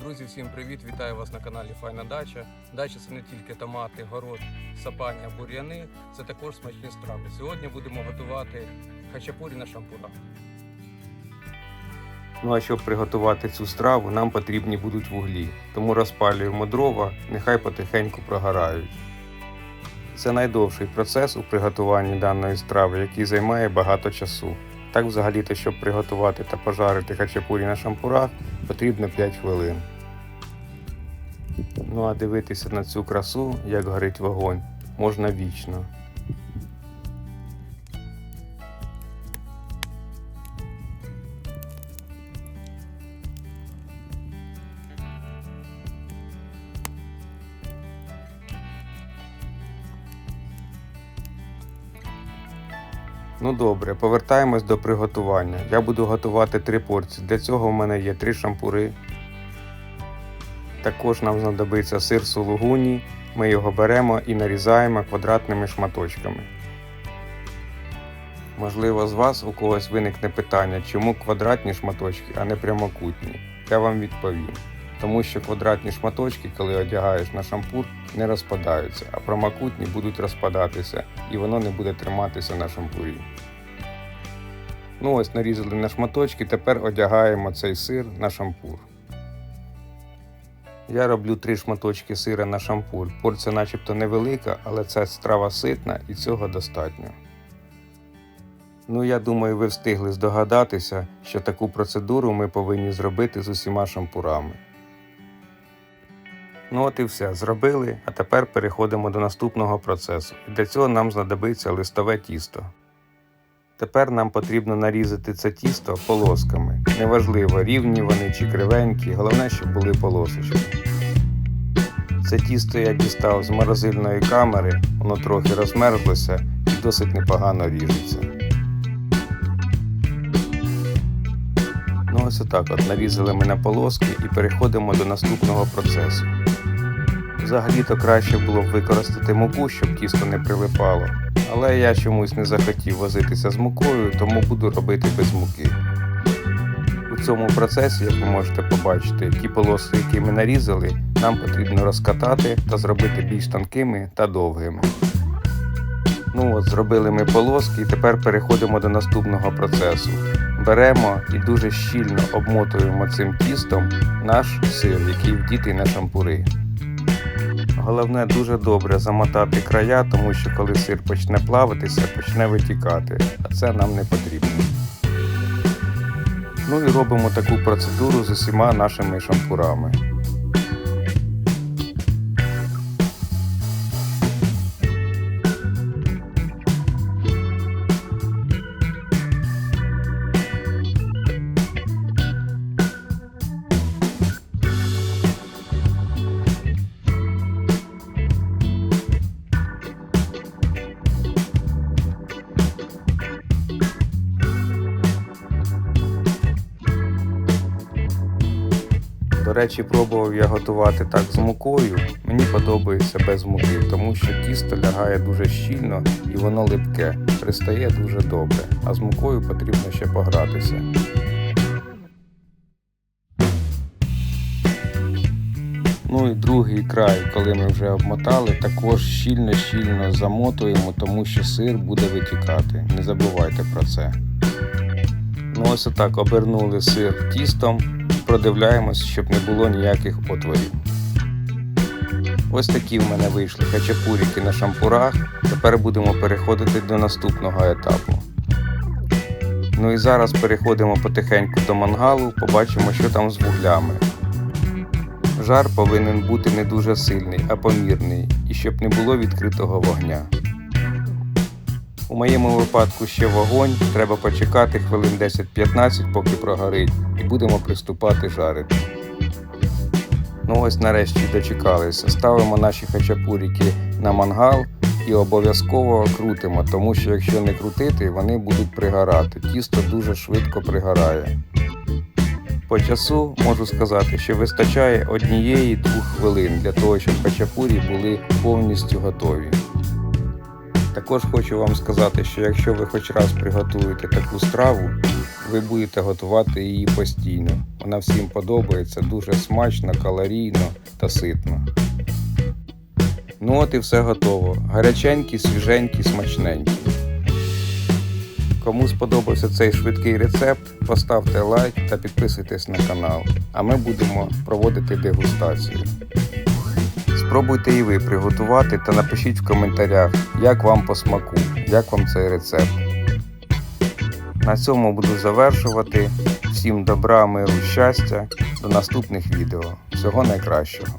Друзі, всім привіт! Вітаю вас на каналі Файна Дача. Дача це не тільки томати, город, сапання, бур'яни, це також смачні страви. Сьогодні будемо готувати хачапурі на шампурах. Ну а щоб приготувати цю страву, нам потрібні будуть вуглі. Тому розпалюємо дрова, нехай потихеньку прогорають. Це найдовший процес у приготуванні даної страви, який займає багато часу. Так, взагалі-то, щоб приготувати та пожарити хачапурі на шампурах, потрібно 5 хвилин. Ну а дивитися на цю красу, як горить вогонь, можна вічно. Ну добре, повертаємось до приготування. Я буду готувати три порції. Для цього в мене є три шампури. Також нам знадобиться сир сулугуні. Ми його беремо і нарізаємо квадратними шматочками. Можливо, з вас у когось виникне питання, чому квадратні шматочки, а не прямокутні. Я вам відповім. Тому що квадратні шматочки, коли одягаєш на шампур, не розпадаються, а прямокутні будуть розпадатися і воно не буде триматися на шампурі. Ну ось нарізали на шматочки, тепер одягаємо цей сир на шампур. Я роблю три шматочки сира на шампур. Порція начебто невелика, але ця страва ситна і цього достатньо. Ну, я думаю, ви встигли здогадатися, що таку процедуру ми повинні зробити з усіма шампурами. Ну от і все, зробили, а тепер переходимо до наступного процесу. Для цього нам знадобиться листове тісто. Тепер нам потрібно нарізати це тісто полосками. Неважливо, рівні вони чи кривенькі, головне, щоб були полосочки. Це тісто я дістав з морозильної камери, воно трохи розмерзлося і досить непогано ріжеться. Ну ось отак от нарізали ми на полоски і переходимо до наступного процесу. Взагалі-то краще було б використати муку, щоб тісто не прилипало, але я чомусь не захотів возитися з мукою, тому буду робити без муки. У цьому процесі, як ви можете побачити, ті полоски, які ми нарізали, нам потрібно розкатати та зробити більш тонкими та довгими. Ну от, зробили ми полоски і тепер переходимо до наступного процесу. Беремо і дуже щільно обмотуємо цим тістом наш сир, який вдітий на шампури. Головне дуже добре замотати края, тому що коли сир почне плавитися, почне витікати, а це нам не потрібно. Ну і робимо таку процедуру з усіма нашими шампурами. До речі, пробував я готувати так з мукою. Мені подобається без муки, тому що тісто лягає дуже щільно і воно липке, пристає дуже добре, а з мукою потрібно ще погратися. Ну і другий край, коли ми вже обмотали, також щільно-щільно замотуємо, тому що сир буде витікати. Не забувайте про це. Ну ось отак обернули сир тістом продивляємось, щоб не було ніяких отворів. Ось такі в мене вийшли хачапуріки на шампурах. Тепер будемо переходити до наступного етапу. Ну і зараз переходимо потихеньку до мангалу, побачимо, що там з вуглями. Жар повинен бути не дуже сильний, а помірний, і щоб не було відкритого вогня. У моєму випадку ще вогонь, треба почекати хвилин 10-15, поки прогорить, і будемо приступати жарити. Ну ось нарешті дочекалися. Ставимо наші хачапуріки на мангал і обов'язково крутимо, тому що якщо не крутити, вони будуть пригорати. Тісто дуже швидко пригорає. По часу можу сказати, що вистачає однієї-двох хвилин для того, щоб хачапурі були повністю готові. Також хочу вам сказати, що якщо ви хоч раз приготуєте таку страву, ви будете готувати її постійно. Вона всім подобається, дуже смачно, калорійно та ситно. Ну от і все готово. Гаряченькі, свіженькі, смачненькі. Кому сподобався цей швидкий рецепт, поставте лайк та підписуйтесь на канал, а ми будемо проводити дегустацію. Спробуйте і ви приготувати та напишіть в коментарях, як вам по смаку, як вам цей рецепт. На цьому буду завершувати. Всім добра, миру, щастя. До наступних відео. Всього найкращого.